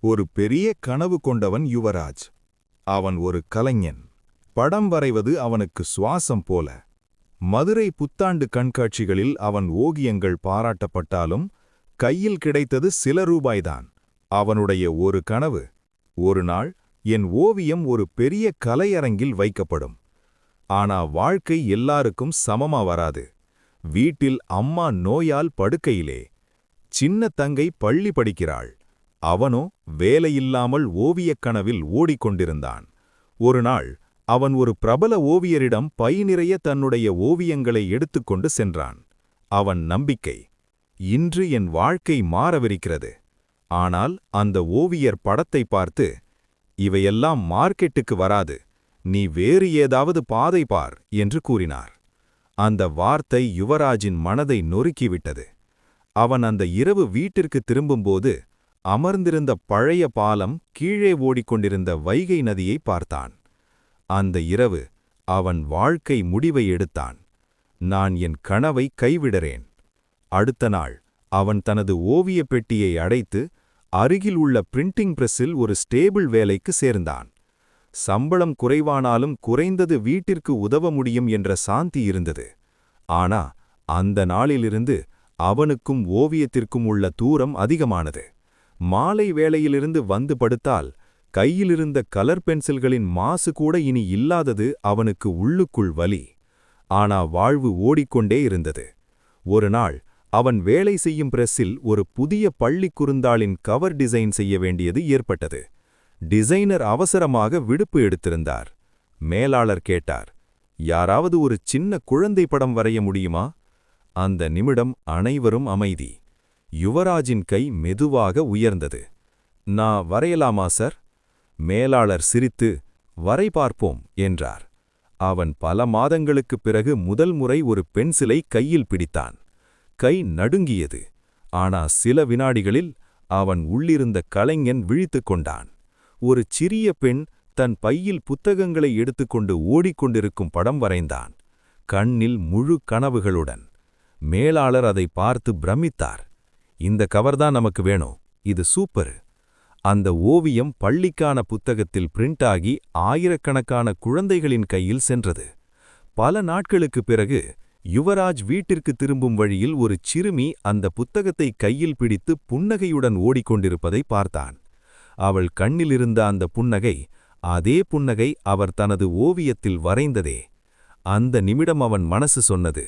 ஒரு பெரிய கனவு கொண்டவன் யுவராஜ். அவன் ஒரு கலைஞன். படம் வரைவது அவனுக்கு சுவாசம் போல. மதுரை புத்தாண்டு கண்காட்சிகளில் அவன் ஓவியங்கள் பாராட்டப்பட்டாலும் கையில் கிடைத்தது சில ரூபாய்தான். அவனுடைய ஒரு கனவு ஒரு நாள் என் ஓவியம் ஒரு பெரிய கலையரங்கில் வைக்கப்படும். ஆனா வாழ்க்கை எல்லாருக்கும் சமமா வராது. வீட்டில் அம்மா நோயால் படுக்கையிலே. சின்ன தங்கை பள்ளி படிக்கிறாள். அவனோ வேலையில்லாமல் ஓவியக் கனவில் ஓடிக்கொண்டிருந்தான். ஒரு நாள் அவன் ஒரு பிரபல ஓவியரிடம் பை நிறைய தன்னுடைய ஓவியங்களை எடுத்துக்கொண்டு சென்றான். அவன் நம்பிக்கை இன்று என் வாழ்க்கை மாறவிருக்கிறது. ஆனால் அந்த ஓவியர் படத்தை பார்த்து இவையெல்லாம் மார்க்கெட்டுக்கு வராது நீ வேறு ஏதாவது பாதை பார் என்று கூறினார். அந்த வார்த்தை யுவராஜின் மனதை நொறுக்கிவிட்டது. அவன் அந்த இரவு வீட்டிற்கு திரும்பும்போது அமர்ந்திருந்த பழைய பாலம் கீழே ஓடிக்கொண்டிருந்த வைகை நதியை பார்த்தான். அந்த இரவு அவன் வாழ்க்கை முடிவை எடுத்தான். நான் என் கனவை கைவிடறேன். அடுத்த நாள் அவன் தனது ஓவியப் பெட்டியை அடைத்து அருகில் உள்ள பிரிண்டிங் பிரஸில் ஒரு ஸ்டேபிள் வேலைக்கு சேர்ந்தான். சம்பளம் குறைவானாலும் குறைந்தது வீட்டிற்கு உதவ முடியும் என்ற சாந்தி இருந்தது. ஆனா அந்த நாளிலிருந்து அவனுக்கும் ஓவியத்திற்கும் உள்ள தூரம் அதிகமானது. மாலை வேளையிலிருந்து வந்து படுத்தால் கையிலிருந்த கலர் பென்சில்களின் மாசு கூட இனி இல்லாதது அவனுக்கு உள்ளுக்குள் வலி. ஆனா வாழ்வு ஓடிக்கொண்டே இருந்தது. ஒரு நாள் அவன் வேலை செய்யும் பிரஸ்ஸில் ஒரு புதிய பள்ளிக் குறுந்தாளின் கவர் டிசைன் செய்ய வேண்டியது ஏற்பட்டது. டிசைனர் அவசரமாக விடுப்பு எடுத்திருந்தார். மேலாளர் கேட்டார் யாராவது ஒரு சின்ன குழந்தை படம் வரைய முடியுமா? அந்த நிமிடம் அனைவரும் அமைதி. யுவராஜின் கை மெதுவாக உயர்ந்தது. நான் வரையலாமா சார்? மேலாளர் சிரித்து வரை பார்ப்போம் என்றார். அவன் பல மாதங்களுக்குப் பிறகு முதல் முறை ஒரு பென்சிலை கையில் பிடித்தான். கை நடுங்கியது. ஆனா சில வினாடிகளில் அவன் உள்ளிருந்த கலைஞன் விழித்துக் கொண்டான். ஒரு சிறிய பெண் தன் பையில் புத்தகங்களை எடுத்துக்கொண்டு ஓடிக்கொண்டிருக்கும் படம் வரைந்தான். கண்ணில் முழு கனவுகளுடன். மேலாளர் அதை பார்த்து பிரமித்தார். இந்த கவர்தான் நமக்கு வேணும். இது சூப்பர் அந்த ஓவியம் பள்ளிக்கான புத்தகத்தில் பிரிண்ட் ஆகி ஆயிரக்கணக்கான குழந்தைகளின் கையில் சென்றது. பல நாட்களுக்குப் பிறகு யுவராஜ் வீட்டிற்கு திரும்பும் வழியில் ஒரு சிறுமி அந்த புத்தகத்தை கையில் பிடித்து புன்னகையுடன் ஓடிக்கொண்டிருப்பதை பார்த்தான். அவள் கண்ணிலிருந்த அந்த புன்னகை அதே புன்னகை அவர் தனது ஓவியத்தில் வரைந்ததே. அந்த நிமிடம் அவன் மனசு சொன்னது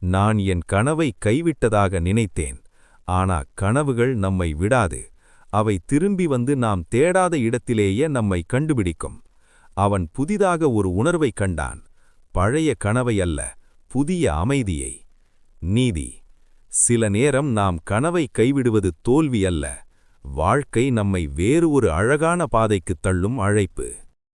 நான் என் கனவை கைவிட்டதாக நினைத்தேன். ஆனா கனவுகள் நம்மை விடாது. அவை திரும்பி வந்து நாம் தேடாத இடத்திலேயே நம்மை கண்டுபிடிக்கும். அவன் புதிதாக ஒரு உணர்வைக் கண்டான். பழைய கனவை அல்ல புதிய அமைதியை. நீதி. சில நேரம் நாம் கனவை கைவிடுவது தோல்வி அல்ல. வாழ்க்கை நம்மை வேறு ஒரு அழகான பாதைக்குத் தள்ளும் அழைப்பு.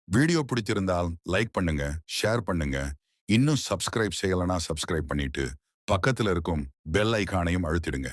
வீடியோ பிடிச்சிருந்தால் லைக் பண்ணுங்க ஷேர் பண்ணுங்க. இன்னும் சப்ஸ்கிரைப் செய்யலனா சப்ஸ்கிரைப் பண்ணிட்டு பக்கத்துல இருக்கும் பெல் ஐக்கானையும் அழுத்திடுங்க.